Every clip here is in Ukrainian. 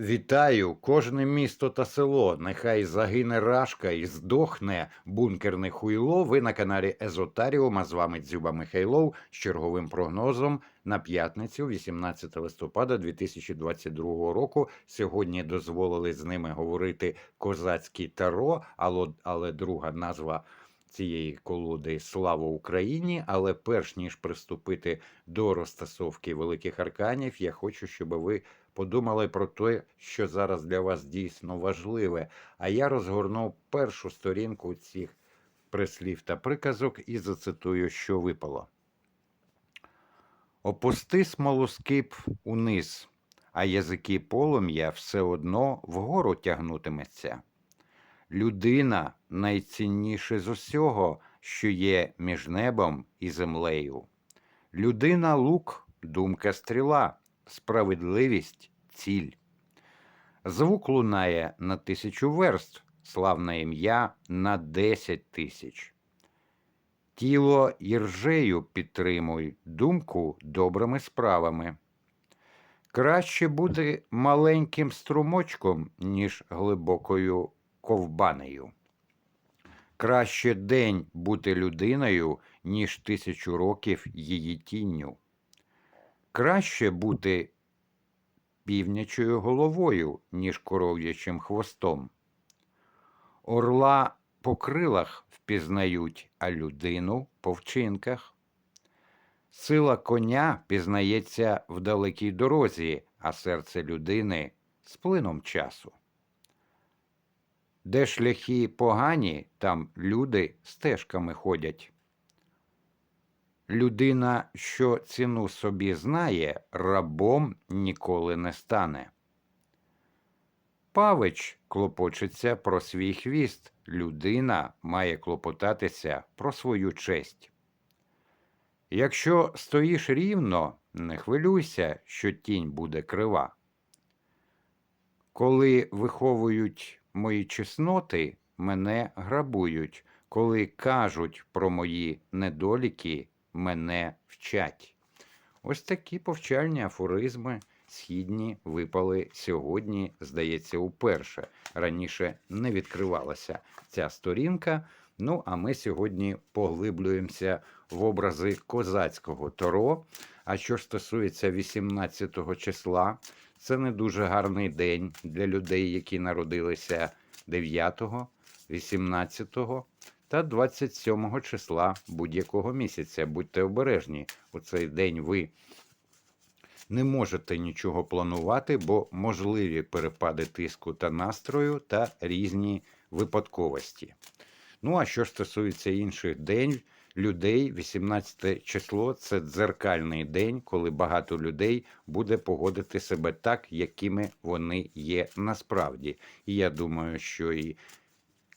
Вітаю кожне місто та село. Нехай загине рашка і здохне бункерне хуйло. Ви на каналі Езотаріум. А з вами Дзюба Михайлов з черговим прогнозом на п'ятницю, 18 листопада 2022 року. Сьогодні дозволили з ними говорити козацький таро, але, але друга назва цієї колоди Слава Україні. Але перш ніж приступити до розтасовки великих арканів, я хочу, щоб ви подумали про те, що зараз для вас дійсно важливе. А я розгорнув першу сторінку цих прислів та приказок і зацитую, що випало. Опусти смолоскип униз, а язики полум'я все одно вгору тягнутиметься. Людина найцінніше з усього, що є між небом і землею. Людина лук, думка стріла, справедливість ціль. Звук лунає на тисячу верст, славне ім'я на десять тисяч. Тіло іржею підтримуй, думку добрими справами. Краще бути маленьким струмочком, ніж глибокою ковбанею. Краще день бути людиною, ніж тисячу років її тінню. Краще бути півнячою головою, ніж коров'ячим хвостом. Орла по крилах впізнають, а людину по вчинках. Сила коня пізнається в далекій дорозі, а серце людини з плином часу. Де шляхи погані, там люди стежками ходять. Людина, що ціну собі знає, рабом ніколи не стане. Павич клопочеться про свій хвіст, людина має клопотатися про свою честь. Якщо стоїш рівно, не хвилюйся, що тінь буде крива. Коли виховують мої чесноти, мене грабують, коли кажуть про мої недоліки, мене вчать. Ось такі повчальні афоризми східні випали сьогодні, здається, уперше. Раніше не відкривалася ця сторінка. Ну, а ми сьогодні поглиблюємося в образи козацького таро. А що ж стосується 18 числа, це не дуже гарний день для людей, які народилися 9, 18 та 27 числа будь-якого місяця. Будьте обережні, у цей день ви не можете нічого планувати, бо можливі перепади тиску та настрою та різні випадковості. Ну, а що стосується інших день, людей, 18 число це дзеркальний день, коли багато людей буде погодити себе так, якими вони є насправді. І я думаю, що і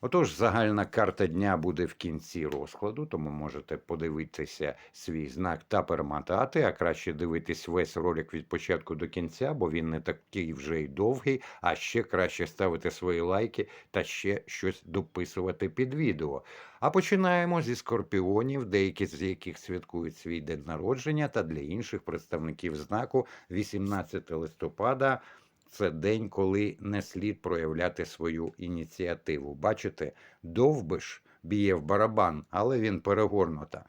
Отож, загальна карта дня буде в кінці розкладу, тому можете подивитися свій знак та перемотати, а краще дивитись весь ролик від початку до кінця, бо він не такий вже й довгий, а ще краще ставити свої лайки та ще щось дописувати під відео. А починаємо зі скорпіонів, деякі з яких святкують свій день народження, та для інших представників знаку 18 листопада. Це день, коли не слід проявляти свою ініціативу. Бачите, довбиш б'є в барабан, але він перегорнута.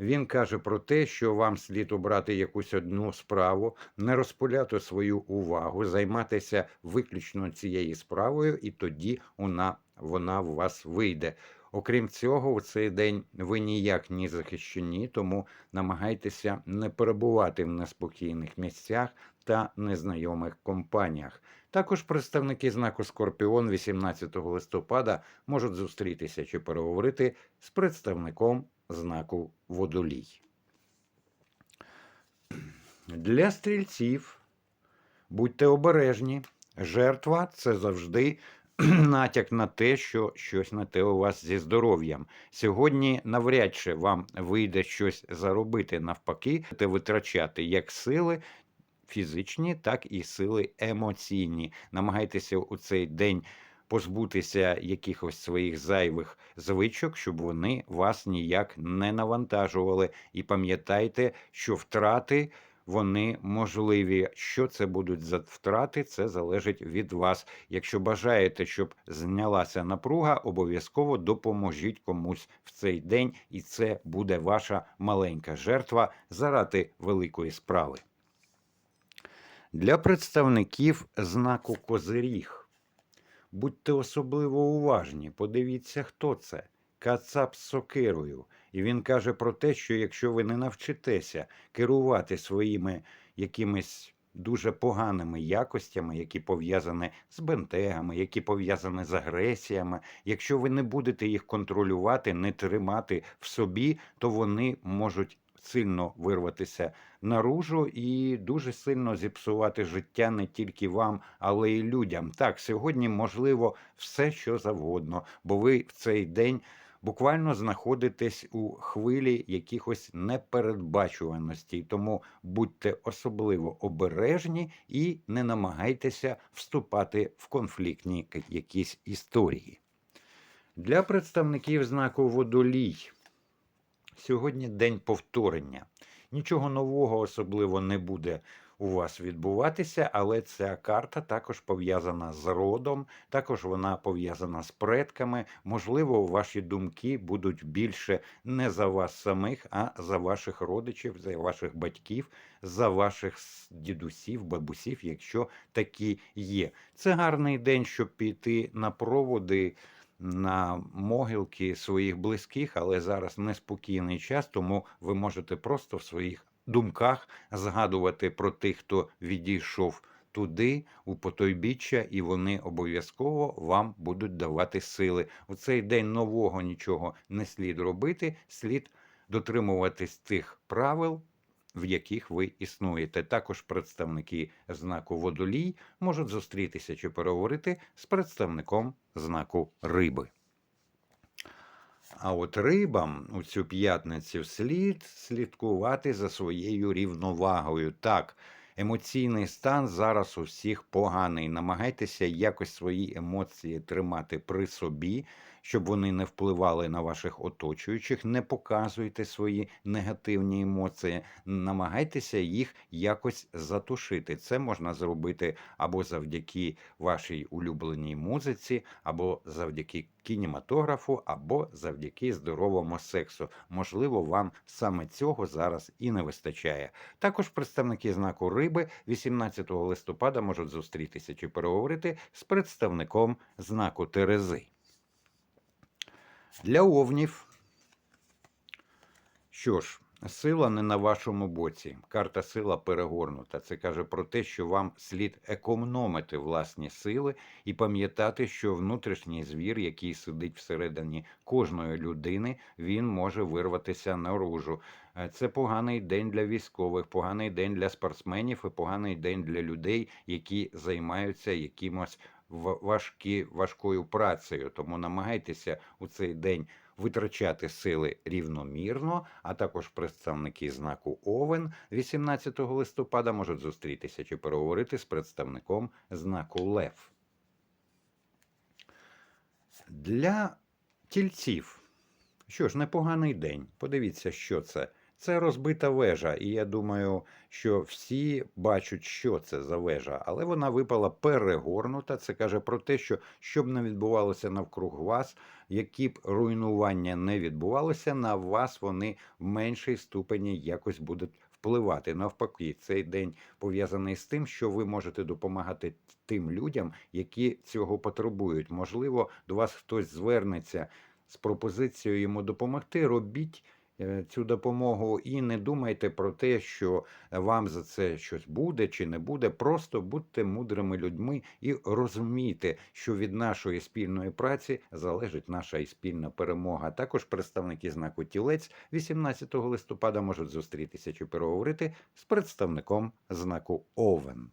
Він каже про те, що вам слід обрати якусь одну справу, не розпуляти свою увагу, займатися виключно цією справою, і тоді вона, вона в вас вийде. Окрім цього, у цей день ви ніяк не захищені, тому намагайтеся не перебувати в неспокійних місцях та незнайомих компаніях. Також представники знаку Скорпіон 18 листопада можуть зустрітися чи переговорити з представником знаку Водолій. Для стрільців будьте обережні. Жертва це завжди натяк на те, що щось на те у вас зі здоров'ям. Сьогодні навряд чи вам вийде щось заробити, навпаки, те витрачати як сили. Фізичні, так і сили емоційні. Намагайтеся у цей день позбутися якихось своїх зайвих звичок, щоб вони вас ніяк не навантажували. І пам'ятайте, що втрати вони можливі. Що це будуть за втрати, це залежить від вас. Якщо бажаєте, щоб знялася напруга, обов'язково допоможіть комусь в цей день, і це буде ваша маленька жертва заради великої справи. Для представників знаку Козиріг. Будьте особливо уважні, подивіться, хто це. Кацап з сокирою. І він каже про те, що якщо ви не навчитеся керувати своїми якимись дуже поганими якостями, які пов'язані з бентегами, які пов'язані з агресіями, якщо ви не будете їх контролювати, не тримати в собі, то вони можуть сильно вирватися наружу і дуже сильно зіпсувати життя не тільки вам, але й людям. Так, сьогодні можливо все, що завгодно, бо ви в цей день. Буквально знаходитесь у хвилі якихось непередбачуваностей, тому будьте особливо обережні і не намагайтеся вступати в конфліктні якісь історії. Для представників знаку водолій сьогодні день повторення. Нічого нового особливо не буде у вас відбуватися, але ця карта також пов'язана з родом, також вона пов'язана з предками. Можливо, ваші думки будуть більше не за вас самих, а за ваших родичів, за ваших батьків, за ваших дідусів, бабусів, якщо такі є. Це гарний день, щоб піти на проводи на могилки своїх близьких, але зараз неспокійний час, тому ви можете просто в своїх думках згадувати про тих, хто відійшов туди, у потойбіччя, і вони обов'язково вам будуть давати сили. У цей день нового нічого не слід робити, слід дотримуватись тих правил в яких ви існуєте. Також представники знаку водолій можуть зустрітися чи переговорити з представником знаку риби. А от рибам у цю п'ятницю слід слідкувати за своєю рівновагою. Так, емоційний стан зараз у всіх поганий. Намагайтеся якось свої емоції тримати при собі щоб вони не впливали на ваших оточуючих, не показуйте свої негативні емоції, намагайтеся їх якось затушити. Це можна зробити або завдяки вашій улюбленій музиці, або завдяки кінематографу, або завдяки здоровому сексу. Можливо, вам саме цього зараз і не вистачає. Також представники знаку риби 18 листопада можуть зустрітися чи переговорити з представником знаку Терези. Для овнів. Що ж, сила не на вашому боці. Карта сила перегорнута. Це каже про те, що вам слід економити власні сили і пам'ятати, що внутрішній звір, який сидить всередині кожної людини, він може вирватися наружу. Е, це поганий день для військових, поганий день для спортсменів і поганий день для людей, які займаються якимось важкі, важкою працею. Тому намагайтеся у цей день витрачати сили рівномірно, а також представники знаку Овен 18 листопада можуть зустрітися чи переговорити з представником знаку Лев. Для тільців. Що ж, непоганий день. Подивіться, що це. Це розбита вежа, і я думаю, що всі бачать, що це за вежа, але вона випала перегорнута. Це каже про те, що щоб не відбувалося навкруг вас, які б руйнування не відбувалося, на вас вони в меншій ступені якось будуть впливати. Навпаки, цей день пов'язаний з тим, що ви можете допомагати тим людям, які цього потребують. Можливо, до вас хтось звернеться з пропозицією йому допомогти. Робіть. Е, цю допомогу, і не думайте про те, що вам за це щось буде чи не буде. Просто будьте мудрими людьми і розумійте, що від нашої спільної праці залежить наша і спільна перемога. Також представники знаку тілець 18 листопада можуть зустрітися чи переговорити з представником знаку Овен.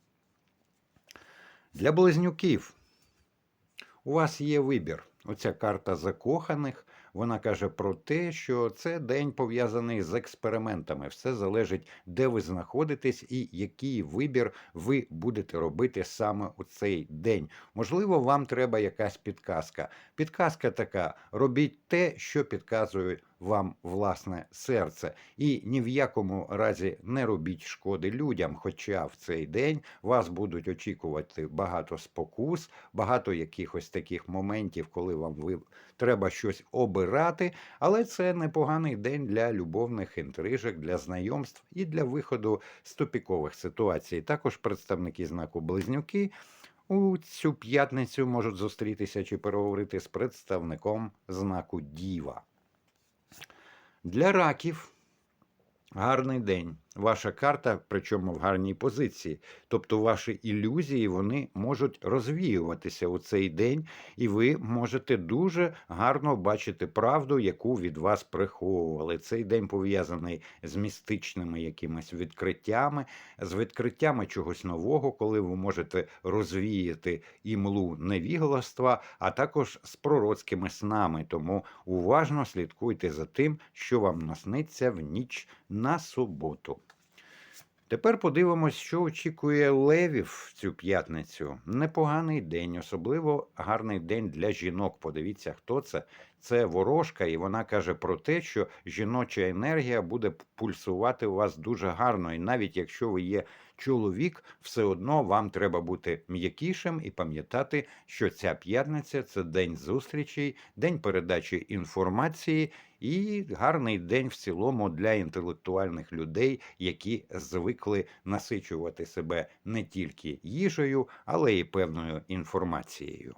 Для близнюків у вас є вибір. Оця карта закоханих. Вона каже про те, що це день пов'язаний з експериментами. Все залежить, де ви знаходитесь і який вибір ви будете робити саме у цей день. Можливо, вам треба якась підказка. Підказка така: робіть те, що підказує вам власне серце, і ні в якому разі не робіть шкоди людям. Хоча в цей день вас будуть очікувати багато спокус, багато якихось таких моментів, коли вам треба щось обирати. Але це непоганий день для любовних інтрижок, для знайомств і для виходу з тупікових ситуацій. Також представники знаку Близнюки. У цю п'ятницю можуть зустрітися чи переговорити з представником знаку Діва. Для раків гарний день. Ваша карта, причому в гарній позиції. Тобто ваші ілюзії вони можуть розвіюватися у цей день, і ви можете дуже гарно бачити правду, яку від вас приховували. Цей день пов'язаний з містичними якимись відкриттями, з відкриттями чогось нового, коли ви можете розвіяти імлу невігластва, а також з пророцькими снами. Тому уважно слідкуйте за тим, що вам насниться в ніч на суботу. Тепер подивимось, що очікує левів цю п'ятницю. Непоганий день, особливо гарний день для жінок. Подивіться, хто це. Це ворожка, і вона каже про те, що жіноча енергія буде пульсувати у вас дуже гарно. І навіть якщо ви є чоловік, все одно вам треба бути м'якішим і пам'ятати, що ця п'ятниця це день зустрічей, день передачі інформації і гарний день в цілому для інтелектуальних людей, які звикли насичувати себе не тільки їжею, але й певною інформацією.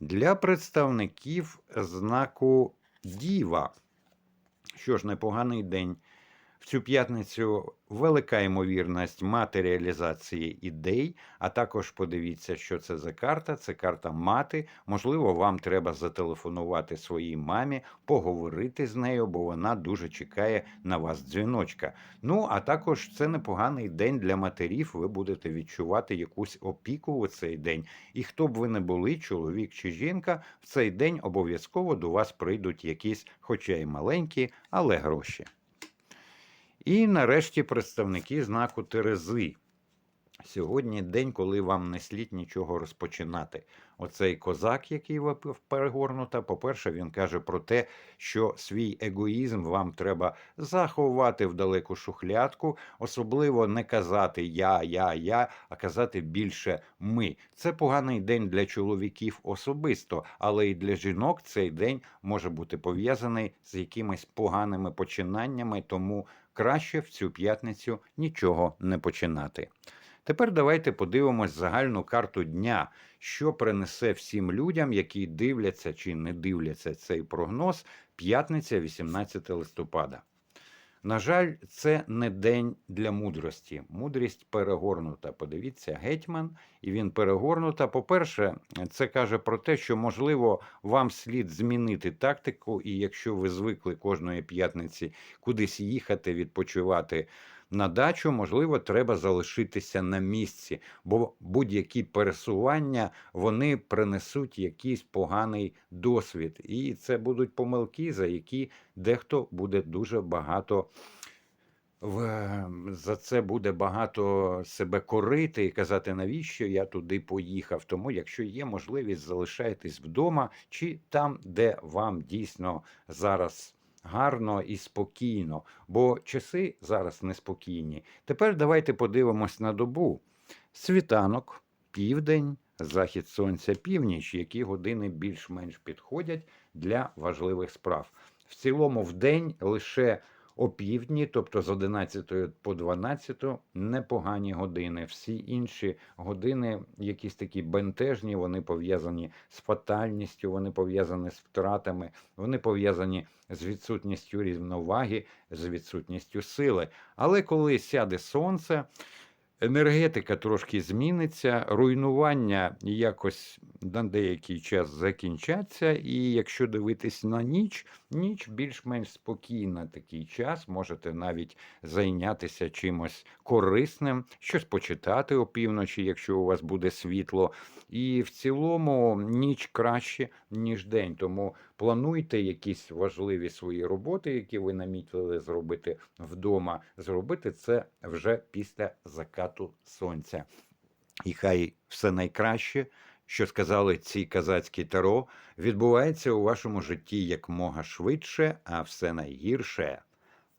Для представників знаку Діва, що ж, непоганий день. В цю п'ятницю велика ймовірність матеріалізації ідей, а також подивіться, що це за карта. Це карта мати. Можливо, вам треба зателефонувати своїй мамі, поговорити з нею, бо вона дуже чекає на вас дзвіночка. Ну, а також це непоганий день для матерів. Ви будете відчувати якусь опіку у цей день. І хто б ви не були, чоловік чи жінка, в цей день обов'язково до вас прийдуть якісь, хоча й маленькі, але гроші. І нарешті представники знаку Терези. Сьогодні день, коли вам не слід нічого розпочинати. Оцей козак, який перегорнута, по-перше, він каже про те, що свій егоїзм вам треба заховати в далеку шухлядку, особливо не казати я, я, я, а казати більше ми. Це поганий день для чоловіків особисто, але і для жінок цей день може бути пов'язаний з якимись поганими починаннями, тому краще в цю п'ятницю нічого не починати. Тепер давайте подивимось загальну карту дня, що принесе всім людям, які дивляться чи не дивляться цей прогноз, п'ятниця, 18 листопада. На жаль, це не день для мудрості. Мудрість перегорнута. Подивіться, гетьман, і він перегорнута. По-перше, це каже про те, що, можливо, вам слід змінити тактику, і якщо ви звикли кожної п'ятниці кудись їхати, відпочивати на дачу, можливо, треба залишитися на місці, бо будь-які пересування вони принесуть якийсь поганий досвід. І це будуть помилки, за які дехто буде дуже багато. За це буде багато себе корити і казати, навіщо я туди поїхав. Тому, якщо є можливість, залишайтесь вдома чи там, де вам дійсно зараз гарно і спокійно, бо часи зараз неспокійні. Тепер давайте подивимось на добу. Світанок, південь, захід сонця, північ, які години більш-менш підходять для важливих справ. В цілому, в день лише опівдні, тобто з 11 по 12 непогані години. Всі інші години, якісь такі бентежні, вони пов'язані з фатальністю, вони пов'язані з втратами, вони пов'язані з відсутністю рівноваги, з відсутністю сили. Але коли сяде сонце, енергетика трошки зміниться, руйнування якось на деякий час закінчаться, і якщо дивитись на ніч, ніч більш-менш спокійна такий час. Можете навіть зайнятися чимось корисним, щось почитати опівночі, якщо у вас буде світло. І в цілому ніч краще, ніж день. Тому плануйте якісь важливі свої роботи, які ви намітили зробити вдома. Зробити це вже після закату сонця. І хай все найкраще, що сказали ці казацькі таро, відбувається у вашому житті якмога швидше, а все найгірше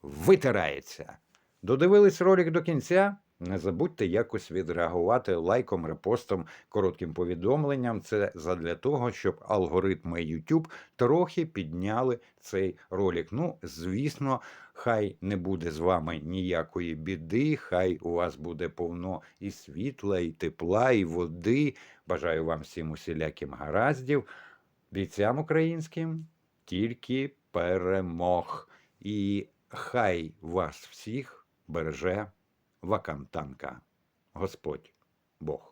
витирається. Додивились ролик до кінця? Не забудьте якось відреагувати лайком, репостом, коротким повідомленням. Це задля того, щоб алгоритми YouTube трохи підняли цей ролик. Ну, звісно, хай не буде з вами ніякої біди, хай у вас буде повно і світла, і тепла, і води. Бажаю вам всім усіляким гараздів, бійцям українським, тільки перемог. І хай вас всіх береже вакантанка. Господь Бог.